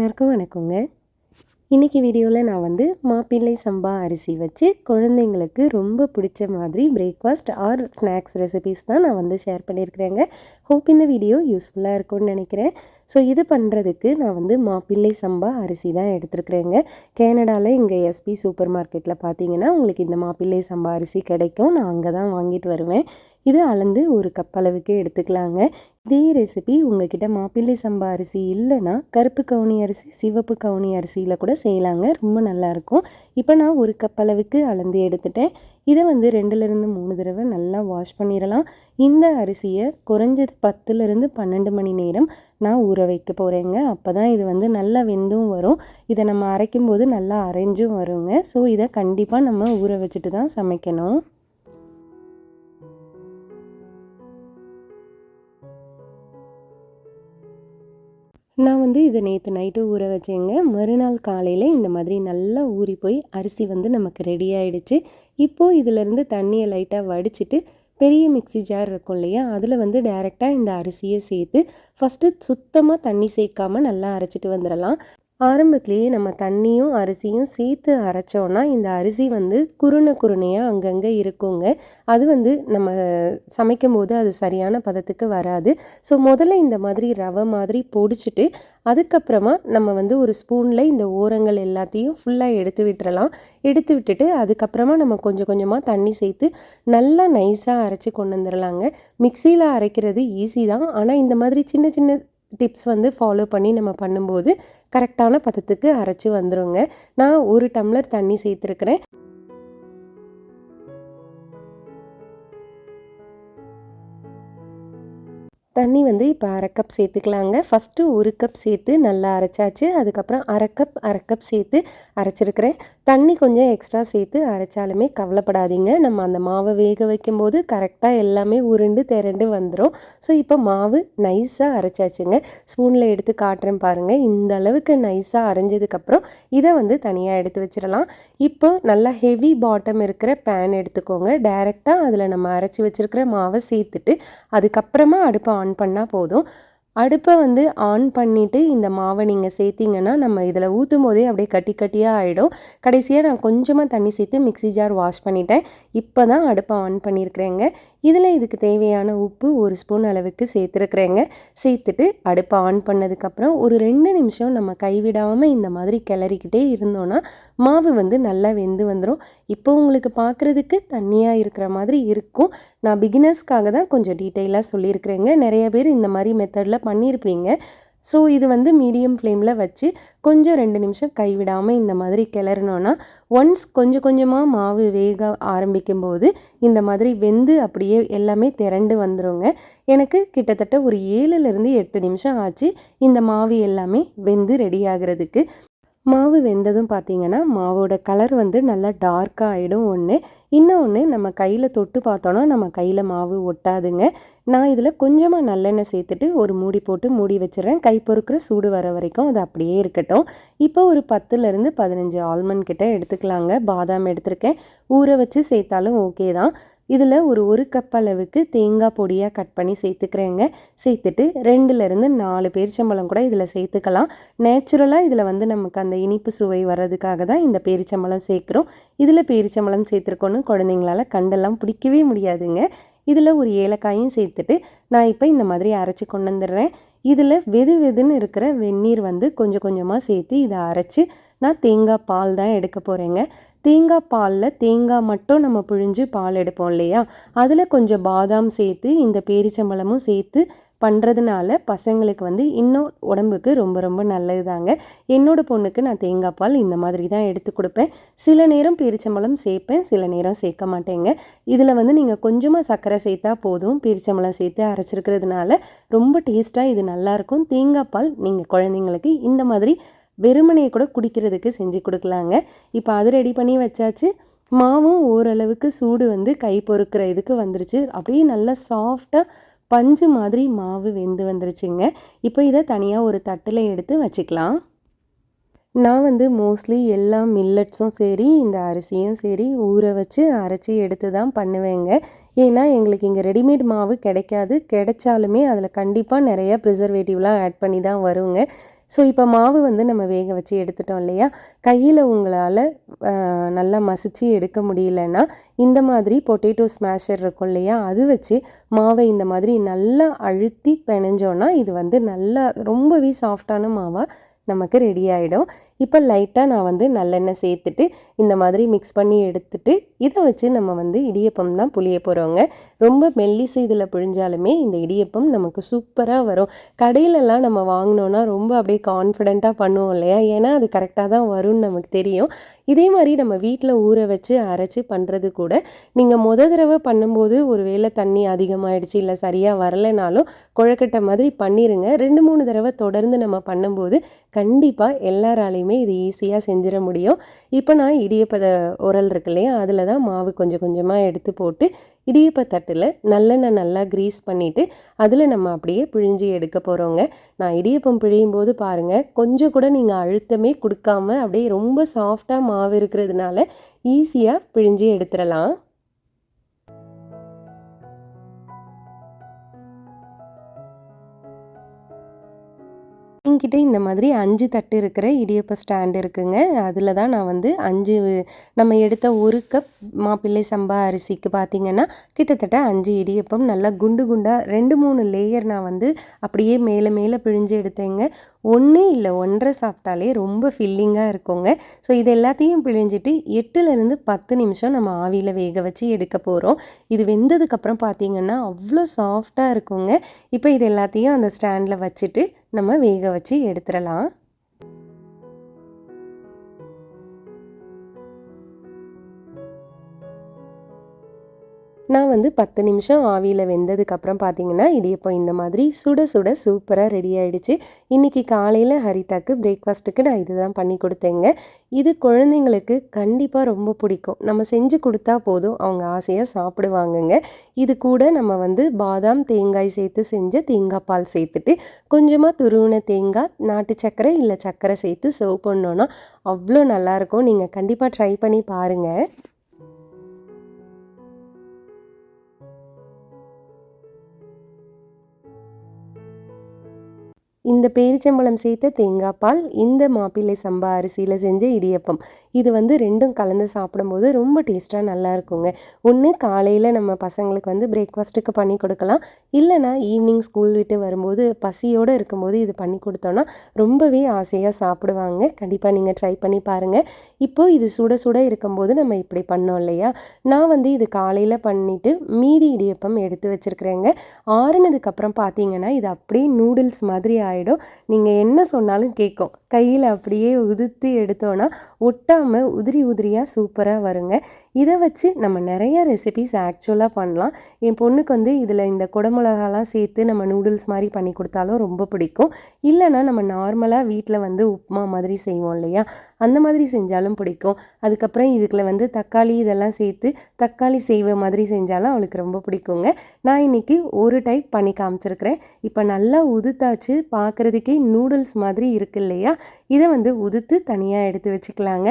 எல்லாருக்கும் வணக்கங்க. இன்றைக்கி வீடியோவில் நான் வந்து மாப்பிள்ளை சம்பா அரிசி வச்சு குழந்தைங்களுக்கு ரொம்ப பிடிச்ச மாதிரி பிரேக்ஃபாஸ்ட் ஆர் ஸ்நாக்ஸ் ரெசிபீஸ் தான் நான் வந்து ஷேர் பண்ணியிருக்கிறேங்க. ஹோப் இந்த வீடியோ யூஸ்ஃபுல்லாக இருக்கும்னு நினைக்கிறேன். ஸோ இது பண்ணுறதுக்கு நான் வந்து மாப்பிள்ளை சம்பா அரிசி தான் எடுத்துருக்குறேங்க. கேனடாவில் இங்கே எஸ்பி சூப்பர் மார்க்கெட்டில் பார்த்தீங்கன்னா உங்களுக்கு இந்த மாப்பிள்ளை சம்பா அரிசி கிடைக்கும். நான் அங்கே தான் வாங்கிட்டு வருவேன். இது அளந்து ஒரு கப் அளவுக்கு எடுத்துக்கலாங்க. இதே ரெசிபி உங்ககிட்ட மாப்பிள்ளை சம்பா அரிசி இல்லைன்னா கருப்பு கவுனி அரிசி சிவப்பு கவுனி அரிசியில் கூட செய்யலாங்க. ரொம்ப நல்லாயிருக்கும் இப்போ நான் ஒரு கப் அளவுக்கு அளந்து எடுத்துட்டேன். இதை வந்து ரெண்டுலேருந்து மூணு தடவை நல்லா வாஷ் பண்ணிடலாம் இந்த அரிசியை குறைஞ்சது பத்துலேருந்து பன்னெண்டு மணி நேரம் நான் ஊற வைக்க போகிறேங்க அப்போ தான் இது வந்து நல்லா வெந்தும் வரும். இதை நம்ம அரைக்கும் போது நல்லா அரைஞ்சும் வருங்க. ஸோ இதை கண்டிப்பாக நம்ம ஊற வச்சுட்டு தான் சமைக்கணும். நான் வந்து இதை நேற்று நைட்டு ஊற வச்சேங்க. மறுநாள் காலையில் இந்த மாதிரி நல்லா ஊறி போய் அரிசி வந்து நமக்கு ரெடி ஆகிடுச்சு இப்போது இதிலேருந்து தண்ணியை லைட்டாக வடிச்சிட்டு பெரிய மிக்சி ஜார் இருக்கும் இல்லையா? அதில் வந்து டைரெக்டாக இந்த அரிசியை சேர்த்து ஃபஸ்ட்டு சுத்தமாக தண்ணி சேர்க்காமல் நல்லா அரைச்சிட்டு வந்துடலாம் ஆரம்பத்துலேயே நம்ம தண்ணியும் அரிசியும் சேர்த்து அரைச்சோன்னா இந்த அரிசி வந்து குருணை குருணையாக அங்கங்கே இருக்குங்க. அது வந்து நம்ம சமைக்கும் போது அது சரியான பதத்துக்கு வராது. ஸோ முதல்ல இந்த மாதிரி ரவை மாதிரி பொடிச்சிட்டு அதுக்கப்புறமா நம்ம வந்து ஒரு ஸ்பூனில் இந்த ஓரங்கள் எல்லாத்தையும் ஃபுல்லாக எடுத்து விட்டுறலாம். எடுத்து விட்டுட்டு அதுக்கப்புறமா நம்ம கொஞ்சம் கொஞ்சமாக தண்ணி சேர்த்து நல்லா நைஸாக அரைச்சி கொண்டு வந்துடலாங்க மிக்சியில் அரைக்கிறது ஈஸி தான். ஆனால் இந்த மாதிரி சின்ன சின்ன டிப்ஸ் வந்து ஃபாலோ பண்ணி நம்ம பண்ணும்போது கரெக்டான பதத்துக்கு அரைச்சி வந்துடுங்க நான் ஒரு டம்ளர் தண்ணி சேர்த்துருக்குறேன். தண்ணி வந்து இப்போ அரை கப் சேர்த்துக்கலாங்க. ஃபஸ்ட்டு ஒரு கப் சேர்த்து நல்லா அரைச்சாச்சு. அதுக்கப்புறம் அரை கப் அரை கப் சேர்த்து அரைச்சிருக்கிறேன். தண்ணி கொஞ்சம் எக்ஸ்ட்ரா சேர்த்து அரைச்சாலுமே கவலைப்படாதீங்க. நம்ம அந்த மாவை வேக வைக்கும்போது கரெக்டாக எல்லாமே உருண்டு திரண்டு வந்துடும் ஸோ இப்போ மாவு நைஸாக அரைச்சாச்சுங்க. ஸ்பூனில் எடுத்து காட்டுறேன் பாருங்கள் இந்த அளவுக்கு நைஸாக அரைஞ்சதுக்கப்புறம் இதை வந்து தனியாக எடுத்து வச்சிடலாம். இப்போ நல்லா ஹெவி பாட்டம் இருக்கிற பேன் எடுத்துக்கோங்க. டைரெக்டாக அதில் நம்ம அரைச்சி வச்சுருக்கிற மாவை சேர்த்துட்டு அதுக்கப்புறமா அடுப்பை ஆன் பண்ணால் போதும். அடுப்பை வந்து ஆன் பண்ணிவிட்டு இந்த மாவை நீங்கள் சேர்த்திங்கன்னா நம்ம இதில் ஊற்றும் போதே அப்படியே கட்டி கட்டியாக ஆகிடும் கடைசியாக நான் கொஞ்சமாக தண்ணி சேர்த்து மிக்சி ஜார் வாஷ் பண்ணிட்டேன். இப்போ தான் அடுப்பை ஆன் பண்ணியிருக்கிறேங்க இதில் இதுக்கு தேவையான உப்பு ஒரு ஸ்பூன் அளவுக்கு சேர்த்துருக்குறேங்க. சேர்த்துட்டு அடுப்பை ஆன் பண்ணதுக்கப்புறம் ஒரு ரெண்டு நிமிஷம் நம்ம கைவிடாமல் இந்த மாதிரி கிளறிக்கிட்டே இருந்தோன்னா மாவு வந்து நல்லா வெந்து வந்துடும் இப்போ உங்களுக்கு பார்க்குறதுக்கு தண்ணியாக இருக்கிற மாதிரி இருக்கும். நான் பிகினர்ஸ்க்காக தான் கொஞ்சம் டீட்டெயிலாக சொல்லியிருக்கிறேங்க. நிறைய பேர் இந்த மாதிரி மெத்தடில் பண்ணியிருப்பீங்க. ஸோ இது வந்து மீடியம் ஃப்ளேமில் வச்சு கொஞ்சம் ரெண்டு நிமிஷம் கைவிடாமல் இந்த மாதிரி கிளறினோன்னா ஒன்ஸ் கொஞ்சம் கொஞ்சமாக மாவு வேக ஆரம்பிக்கும் போது இந்த மாதிரி வெந்து அப்படியே எல்லாமே திரண்டு வந்துடுங்க எனக்கு கிட்டத்தட்ட ஒரு ஏழுலேருந்து எட்டு நிமிஷம் ஆச்சு இந்த மாவு எல்லாமே வெந்து ரெடி ஆகிறதுக்கு. மாவு வெந்ததும் பார்த்தீங்கன்னா மாவோட கலர் வந்து நல்லா டார்க்காக ஆகிடும் ஒன்று இன்னொன்று நம்ம கையில் தொட்டு பார்த்தோன்னா நம்ம கையில் மாவு ஒட்டாதுங்க. நான் இதில் கொஞ்சமாக நல்லெண்ணெய் சேர்த்துட்டு ஒரு மூடி போட்டு மூடி வச்சிடறேன். கை பொறுக்கிற சூடு வர வரைக்கும் அது அப்படியே இருக்கட்டும். இப்போ ஒரு பத்துலேருந்து பதினஞ்சு ஆல்மண்ட் கிட்ட எடுத்துக்கலாங்க. பாதாம் எடுத்திருக்கேன். ஊற வச்சு சேர்த்தாலும் ஓகே தான். இதில் ஒரு ஒரு கப் அளவுக்கு தேங்காய் பொடியாக கட் பண்ணி சேர்த்துக்கிறேங்க. சேர்த்துட்டு ரெண்டுலேருந்து நாலு பேரிச்சம்பழம் கூட இதில் சேர்த்துக்கலாம். நேச்சுரலாக இதில் வந்து நமக்கு அந்த இனிப்பு சுவை வர்றதுக்காக தான் இந்த பேரிச்சம்பழம் சேர்க்குறோம். இதில் பேரிச்சம்பழம் சேர்த்துருக்கோன்னு குழந்தைங்களால கண்டெல்லாம் பிடிக்கவே முடியாதுங்க. இதில் ஒரு ஏலக்காயும் சேர்த்துட்டு நான் இப்போ இந்த மாதிரி அரைச்சி கொண்டு வந்துடுறேன். இதில் வெது வெதுன்னு இருக்கிற வெந்நீர் வந்து கொஞ்சம் கொஞ்சமாக சேர்த்து இதை அரைச்சி நான் தேங்காய் பால் தான் எடுக்க போகிறேங்க தேங்காய் பாலில் தேங்காய் மட்டும் நம்ம பிழிஞ்சு பால் எடுப்போம் இல்லையா? அதில் கொஞ்சம் பாதாம் சேர்த்து இந்த பேரிச்சம்பழமும் சேர்த்து பண்ணுறதுனால பசங்களுக்கு வந்து இன்னும் உடம்புக்கு ரொம்ப ரொம்ப நல்லது தாங்க என்னோடய பொண்ணுக்கு நான் தேங்காய் பால் இந்த மாதிரி தான் எடுத்து கொடுப்பேன். சில நேரம் பேரிச்சம்பழம் சேர்ப்பேன் சில நேரம் சேர்க்க மாட்டேங்க. இதில் வந்து நீங்கள் கொஞ்சமாக சர்க்கரை சேர்த்தா போதும். பேரிச்சம்பழம் சேர்த்து அரைச்சிருக்கிறதுனால ரொம்ப டேஸ்ட்டாக இது நல்லாயிருக்கும் தேங்காய் பால் நீங்கள் குழந்தைங்களுக்கு இந்த மாதிரி வெறுமனையை கூட குடிக்கிறதுக்கு செஞ்சு கொடுக்கலாங்க. இப்போ அது ரெடி பண்ணி வச்சாச்சு. மாவும் ஓரளவுக்கு சூடு வந்து கை பொறுக்கிற இதுக்கு வந்துருச்சு. அப்படியே நல்லா சாஃப்டாக பஞ்சு மாதிரி மாவு வெந்து வந்துருச்சுங்க. இப்போ இதை தனியாக ஒரு தட்டில் எடுத்து வச்சுக்கலாம். நான் வந்து மோஸ்ட்லி எல்லா மில்லட்ஸும் சரி இந்த அரிசியும் சரி ஊற வச்சு அரைச்சி எடுத்து தான் பண்ணுவேங்க. ஏன்னா எங்களுக்கு இங்கே ரெடிமேட் மாவு கிடைக்காது. கிடைச்சாலுமே அதில் கண்டிப்பாக நிறையா ப்ரிசர்வேட்டிவ்லாம் ஆட் பண்ணி தான் வருங்க. ஸோ இப்போ மாவு வந்து நம்ம வேக வச்சு எடுத்துட்டோம் இல்லையா? கையில் உங்களால் நல்லா மசிச்சு எடுக்க முடியலன்னா இந்த மாதிரி பொட்டேட்டோ ஸ்மாஷர் இருக்கும் இல்லையா? அது வச்சு மாவை இந்த மாதிரி நல்லா அழுத்தி பிணைஞ்சோன்னா இது வந்து நல்லா ரொம்பவே சாஃப்டான மாவாக நமக்கு ரெடி ஆகிடும் இப்போ லைட்டாக நான் வந்து நல்லெண்ணெய் சேர்த்துட்டு இந்த மாதிரி மிக்ஸ் பண்ணி எடுத்துட்டு இதை வச்சு நம்ம வந்து இடியப்பம் தான் புளிய போகிறோங்க ரொம்ப மெல்லிசை இதில் பிழிஞ்சாலுமே இந்த இடியப்பம் நமக்கு சூப்பராக வரும். கடையிலலாம் நம்ம வாங்கினோன்னா ரொம்ப அப்படியே கான்ஃபிடெண்ட்டாக பண்ணுவோம் இல்லையா? ஏன்னா அது கரெக்டாக தான் வரும்னு நமக்கு தெரியும். இதே மாதிரி நம்ம வீட்டில் ஊற வச்சு அரைச்சி பண்ணுறது கூட நீங்கள் முத தடவை பண்ணும்போது ஒரு வேளை தண்ணி அதிகமாகிடுச்சு இல்லை சரியாக வரலைனாலும் குழக்கட்டை மாதிரி பண்ணிடுங்க ரெண்டு மூணு தடவை தொடர்ந்து நம்ம பண்ணும்போது கண்டிப்பாக எல்லாராலையுமே இது ஈஸியாக செஞ்சிட முடியும். இப்போ நான் இடியப்பத உரல் இருக்கு இல்லையா அதில் தான் மாவு கொஞ்சம் கொஞ்சமாக எடுத்து போட்டு இடியப்ப தட்டில் நல்லெண்ணெய் நல்லா க்ரீஸ் பண்ணிவிட்டு அதில் நம்ம அப்படியே பிழிஞ்சி எடுக்க போகிறோங்க நான் இடியப்பம் பிழியும் போது பாருங்கள் கொஞ்சம் கூட நீங்கள் அழுத்தமே கொடுக்காம அப்படியே ரொம்ப சாஃப்டாக மாவு இருக்கிறதுனால ஈஸியாக பிழிஞ்சி எடுத்துடலாம் என்கிட்ட இந்த மாதிரி அஞ்சு தட்டு இருக்கிற இடியப்ப ஸ்டாண்ட் இருக்குங்க. அதில் தான் நான் வந்து அஞ்சு நம்ம எடுத்த ஒரு கப் மாப்பிள்ளை சம்பா அரிசிக்கு பார்த்திங்கன்னா கிட்டத்தட்ட அஞ்சு இடியப்பம் நல்லா குண்டு குண்டாக ரெண்டு மூணு லேயர் நான் வந்து அப்படியே மேலே மேலே பிழிஞ்சு எடுத்தேங்க. ஒன்று இல்லை ஒன்றரை சாப்பிட்டாலே ரொம்ப ஃபில்லிங்காக இருக்குங்க. ஸோ இது எல்லாத்தையும் பிழிஞ்சிட்டு எட்டுலேருந்து பத்து நிமிஷம் நம்ம ஆவியில் வேக வச்சு எடுக்க போகிறோம் இது வெந்ததுக்கப்புறம் பார்த்திங்கன்னா அவ்வளோ சாஃப்டாக இருக்குங்க. இப்போ இது எல்லாத்தையும் அந்த ஸ்டாண்டில் வச்சுட்டு நம்ம வேக வச்சு எடுத்துடலாம். நான் வந்து பத்து நிமிஷம் ஆவியில் வெந்ததுக்கப்புறம் பார்த்தீங்கன்னா இடியப்பம் இந்த மாதிரி சுட சுட சூப்பராக ரெடி ஆகிடுச்சு இன்றைக்கி காலையில் ஹரிதாக்கு பிரேக்ஃபாஸ்ட்டுக்கு நான் இது தான் பண்ணி கொடுத்தேங்க. இது குழந்தைங்களுக்கு கண்டிப்பாக ரொம்ப பிடிக்கும். நம்ம செஞ்சு கொடுத்தா போதும் அவங்க ஆசையாக சாப்பிடுவாங்கங்க. இது கூட நம்ம வந்து பாதாம் தேங்காய் சேர்த்து செஞ்ச தேங்காய் பால் சேர்த்துட்டு கொஞ்சமாக துருவின தேங்காய் நாட்டு சக்கரை இல்லை சக்கரை சேர்த்து சர்வ் பண்ணோன்னா அவ்வளோ நல்லாயிருக்கும் நீங்கள் கண்டிப்பாக ட்ரை பண்ணி பாருங்கள் இந்த பேரிச்சம்பழம் சேர்த்த தேங்காய் பால் இந்த மாப்பிள்ளை சம்பா அரிசியில் செஞ்ச இடியப்பம். இது வந்து ரெண்டும் கலந்து சாப்பிடும்போது ரொம்ப டேஸ்ட்டாக நல்லா இருக்குங்க. ஒன்று காலையில் நம்ம பசங்களுக்கு வந்து பிரேக்ஃபாஸ்ட்டுக்கு பண்ணி கொடுக்கலாம். இல்லைனா ஈவினிங் ஸ்கூல் விட்டு வரும்போது பசியோடு இருக்கும்போது இது பண்ணி கொடுத்தோன்னா ரொம்பவே ஆசையாக சாப்பிடுவாங்க. கண்டிப்பாக நீங்கள் ட்ரை பண்ணி பாருங்கள் இப்போது இது சுட சுட இருக்கும்போது நம்ம இப்படி பண்ணோம் இல்லையா? நான் வந்து இது காலையில் பண்ணிவிட்டு மீதி இடியப்பம் எடுத்து வச்சுருக்குறேங்க. ஆறுனதுக்கப்புறம் பார்த்தீங்கன்னா இது அப்படியே நூடுல்ஸ் மாதிரி ஆகிடும் நீங்கள் என்ன சொன்னாலும் கேட்கும் கையில் அப்படியே உதுத்து எடுத்தோன்னா ஒட்டாமல் உதிரி உதிரியாக சூப்பராக வருங்க. இதை வச்சு நம்ம நிறைய ரெசிபிஸ் ஆக்சுவலாக பண்ணலாம். என் பொண்ணுக்கு வந்து இதில் இந்த குடமிளகாலாம் சேர்த்து நம்ம நூடுல்ஸ் மாதிரி பண்ணி கொடுத்தாலும் ரொம்ப பிடிக்கும். இல்லைனா நம்ம நார்மலாக வீட்டில் வந்து உப்புமா மாதிரி செய்வோம் இல்லையா? அந்த மாதிரி செஞ்சாலும் பிடிக்கும். அதுக்கப்புறம் இதுக்குள்ள வந்து தக்காளி இதெல்லாம் சேர்த்து தக்காளி செய்வ மாதிரி செஞ்சாலும் அவளுக்கு ரொம்ப பிடிக்குங்க. நான் இன்றைக்கி ஒரு டைப் பண்ணி காமிச்சிருக்கிறேன். இப்போ நல்லா உதுத்தாச்சு. பார்க்குறதுக்கே நூடுல்ஸ் மாதிரி இருக்கு இல்லையா? இதை வந்து உதுத்து தனியாக எடுத்து வச்சுக்கலாங்க.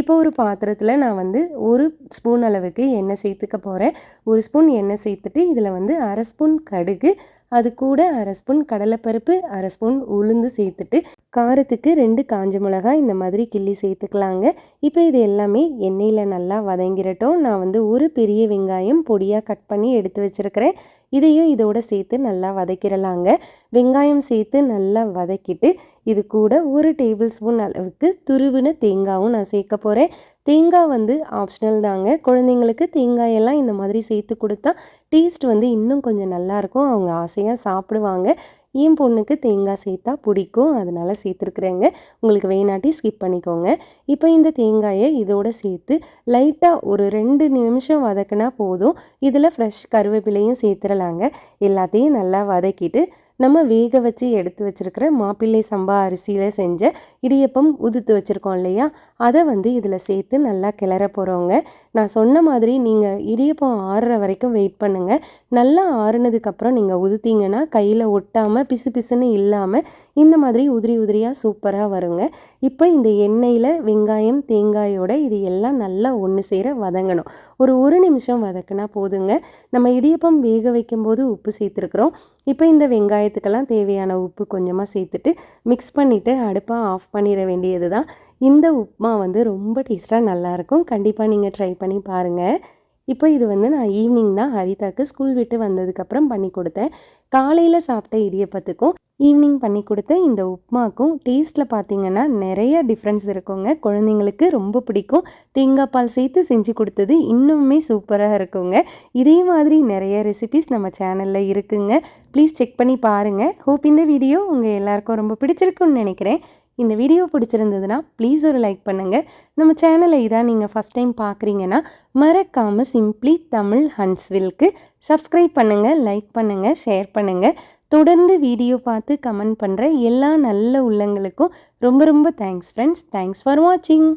இப்போ ஒரு பாத்திரத்தில் நான் வந்து ஒரு ஸ்பூன் அளவுக்கு எண்ணெய் சேர்த்துக்க போகிறேன் ஒரு ஸ்பூன் எண்ணெய் சேர்த்துட்டு இதில் வந்து அரை ஸ்பூன் கடுகு அது கூட அரை ஸ்பூன் கடலைப்பருப்பு அரை ஸ்பூன் உளுந்து சேர்த்துட்டு காரத்துக்கு ரெண்டு காஞ்ச மிளகாய் இந்த மாதிரி கிள்ளி சேர்த்துக்கலாங்க. இப்போ இது எல்லாமே எண்ணெயில் நல்லா வதங்கிடட்டும் நான் வந்து ஒரு பெரிய வெங்காயம் பொடியாக கட் பண்ணி எடுத்து வச்சுருக்கிறேன். இதையும் இதோட சேர்த்து நல்லா வதக்கிடலாங்க வெங்காயம் சேர்த்து நல்லா வதக்கிட்டு இது கூட ஒரு டேபிள் ஸ்பூன் அளவுக்கு துருவின தேங்காயும் நான் சேர்க்க போகிறேன் தேங்காய் வந்து ஆப்ஷனல் தாங்க. குழந்தைங்களுக்கு தேங்காயெல்லாம் இந்த மாதிரி சேர்த்து கொடுத்தா டேஸ்ட் வந்து இன்னும் கொஞ்சம் நல்லாயிருக்கும் அவங்க ஆசையாக சாப்பிடுவாங்க. என் பொண்ணுக்கு தேங்காய் சேர்த்தா பிடிக்கும் அதனால் சேர்த்துருக்குறேங்க. உங்களுக்கு வேணாட்டி ஸ்கிப் பண்ணிக்கோங்க. இப்போ இந்த தேங்காயை இதோட சேர்த்து லைட்டாக ஒரு ரெண்டு நிமிஷம் வதக்கினா போதும். இதில் ஃப்ரெஷ் கருவேப்பிலையும் சேர்த்துடலாங்க எல்லாத்தையும் நல்லா வதக்கிட்டு நம்ம வேக வச்சு எடுத்து வச்சுருக்கிற மாப்பிள்ளை சம்பா அரிசியில் செஞ்ச இடியப்பம் உதுத்து வச்சுருக்கோம் இல்லையா? அதை வந்து இதில் சேர்த்து நல்லா கிளற போகிறோங்க நான் சொன்ன மாதிரி நீங்கள் இடியப்பம் ஆறுற வரைக்கும் வெயிட் பண்ணுங்கள் நல்லா ஆறுனதுக்கப்புறம் நீங்கள் உதுத்தீங்கன்னா கையில் ஒட்டாமல் பிசு பிசுன்னு இல்லாமல் இந்த மாதிரி உதிரி உதிரியாக சூப்பராக வருங்க. இப்போ இந்த எண்ணெயில் வெங்காயம் தேங்காயோட இது எல்லாம் நல்லா ஒன்று சேர வதங்கணும். ஒரு ஒரு நிமிஷம் வதக்குனா போதுங்க. நம்ம இடியப்பம் வேக வைக்கும்போது உப்பு சேர்த்துருக்குறோம். இப்போ இந்த வெங்காயத்துக்கெல்லாம் தேவையான உப்பு கொஞ்சமாக சேர்த்துட்டு மிக்ஸ் பண்ணிவிட்டு அடுப்பாக ஆஃப் பண்ணிட வேண்டியது தான் இந்த உப்புமா வந்து ரொம்ப டேஸ்ட்டாக நல்லாயிருக்கும். கண்டிப்பாக நீங்கள் ட்ரை பண்ணி பாருங்கள் இப்போ இது வந்து நான் ஈவினிங் தான் ஹரிதாக்கு ஸ்கூல் விட்டு வந்ததுக்கப்புறம் பண்ணி கொடுத்தேன். காலையில் சாப்பிட்ட இடியப்பத்துக்கும் ஈவினிங் பண்ணி கொடுத்த இந்த உப்மாக்கும் டேஸ்ட்டில் பார்த்தீங்கன்னா நிறைய டிஃப்ரென்ஸ் இருக்குங்க. குழந்தைங்களுக்கு ரொம்ப பிடிக்கும். தேங்காய் பால் சேர்த்து செஞ்சு கொடுத்தது இன்னுமே சூப்பராக இருக்குங்க. இதே மாதிரி நிறைய ரெசிபிஸ் நம்ம சேனலில் இருக்குங்க. ப்ளீஸ் செக் பண்ணி பாருங்கள் ஹோப் இந்த வீடியோ உங்கள் எல்லாருக்கும் ரொம்ப பிடிச்சிருக்குன்னு நினைக்கிறேன். இந்த வீடியோ பிடிச்சிருந்ததுன்னா ப்ளீஸ் ஒரு லைக் பண்ணுங்கள் நம்ம சேனலை இதான் நீங்கள் ஃபஸ்ட் டைம் பார்க்குறீங்கன்னா மறக்காமல் சிம்ப்ளி தமிழ் ஹன்ஸ்வில்க்கு சப்ஸ்கிரைப் பண்ணுங்கள் லைக் பண்ணுங்கள் ஷேர் பண்ணுங்கள் தொடர்ந்து வீடியோ பார்த்து கமெண்ட் பண்ணுற எல்லா நல்ல உள்ளங்களுக்கும் ரொம்ப ரொம்ப தேங்க்ஸ் ஃப்ரெண்ட்ஸ் தேங்க்ஸ் ஃபார் வாட்சிங்